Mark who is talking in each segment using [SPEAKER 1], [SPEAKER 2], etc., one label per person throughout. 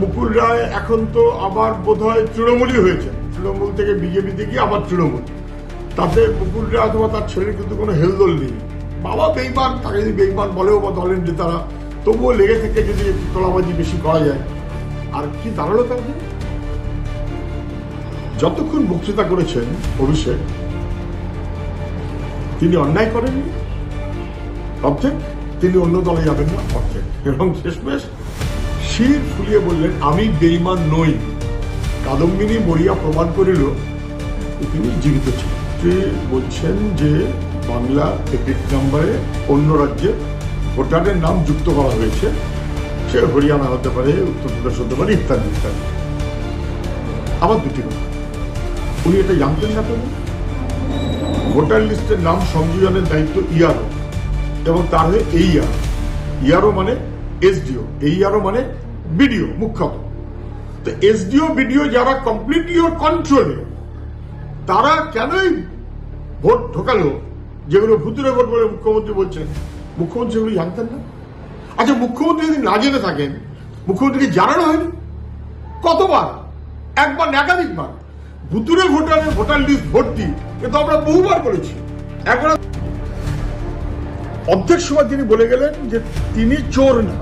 [SPEAKER 1] মুকুল রায় এখন তো আবার বোধহয় তৃণমূলই হয়েছে। তৃণমূল থেকে বিজেপিতে গিয়ে আবার তৃণমূল। তাতে মুকুল রায় অথবা তার ছেলের কিন্তু কোনো হেলদোল নেই। বাবা বেইমান, তাকে যদি বেইমান বলেও বা দলের নেতারা, তবুও লেগে থেকে যদি তোলাবাজি বেশি করা যায়। আর কি দাঁড়াল তাদের যতক্ষণ বক্তৃতা করেছেন অভিষেক, তিনি অন্যায় করেননি। অর্ধেক, তিনি অন্য দলে যাবেন না, অর্ধেক। এবং শেষমেশ শির ফুলিয়ে বললেন, আমি বেইমান নই। কাদম্বিনী মরিয়া প্রমাণ করিল, তিনি জীবিত ছিলেন। বলছেন যে, বাংলা টিকিট নাম্বারে অন্য রাজ্যে ভোটারের নাম যুক্ত করা হয়েছে। সে হরিয়ানা হতে পারে উত্তরপ্রদেশ হতে পারে, ইত্যাদি ইত্যাদি। আবার দুটি কথা। উনি এটা জানতেন না কেন ভোটার লিস্টের নাম সংযোজনের দায়িত্ব ইয়ারও, এবং তার হয়ে এই ইয়ার। ইয়ারও মানে এসডিও, এই ইয়ারও মানে বিডিও, মুখ্যত। তো এসডিও, বিডিও যারা কমপ্লিটলি ওর কন্ট্রোলে তারা কেনই ভোট ঢোকালো? যেগুলো ভুতুরে ভোট বলে মুখ্যমন্ত্রী বলছেন। মুখ্যমন্ত্রী সেগুলো জানতেন না? আচ্ছা মুখ্যমন্ত্রী যদি না জেনে থাকেন, মুখ্যমন্ত্রীকে জানানো হয়নি? কতবার? একবার না, একাধিকবার। ভুতুরে ভোটারের ভোটার লিস্ট ভর্তি, এ তো আমরা বহুবার করেছি একবার অর্ধেক সময় তিনি বলে গেলেন যে তিনি চোর না,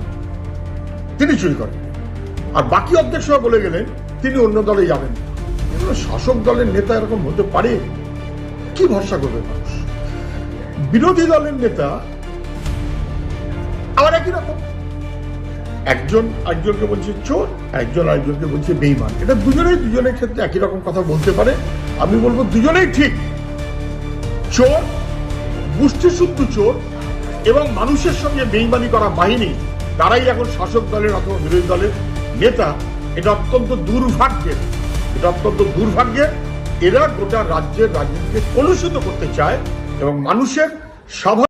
[SPEAKER 1] তিনি চুরি করেন। আর বাকি সময় বলে গেলেন তিনি অন্য দলে যাবেন। শাসক দলের নেতা এরকম হতে পারে? কি ভরসা করবে মানুষ? বিরোধী দলের নেতা আবার একই রকম। একজন একজনকে বলছে চোর, একজন আরেকজনকে বলছে বেইমান এটা দুজনেই দুজনের ক্ষেত্রে একই রকম কথা বলতে পারে। আমি বলব দুজনেই ঠিক। চোর গোষ্ঠীশুদ্ধ চোর এবং মানুষের সঙ্গে বেইমানি করা বাহিনী, তারাই এখন শাসক দলের অথবা বিরোধী দলের নেতা, এটা অত্যন্ত দুর্ভাগ্যের। এটা অত্যন্ত দুর্ভাগ্যের, এরা গোটা রাজ্যের রাজনীতিকে কলুষিত করতে চায় এবং মানুষের স্বাভাবিক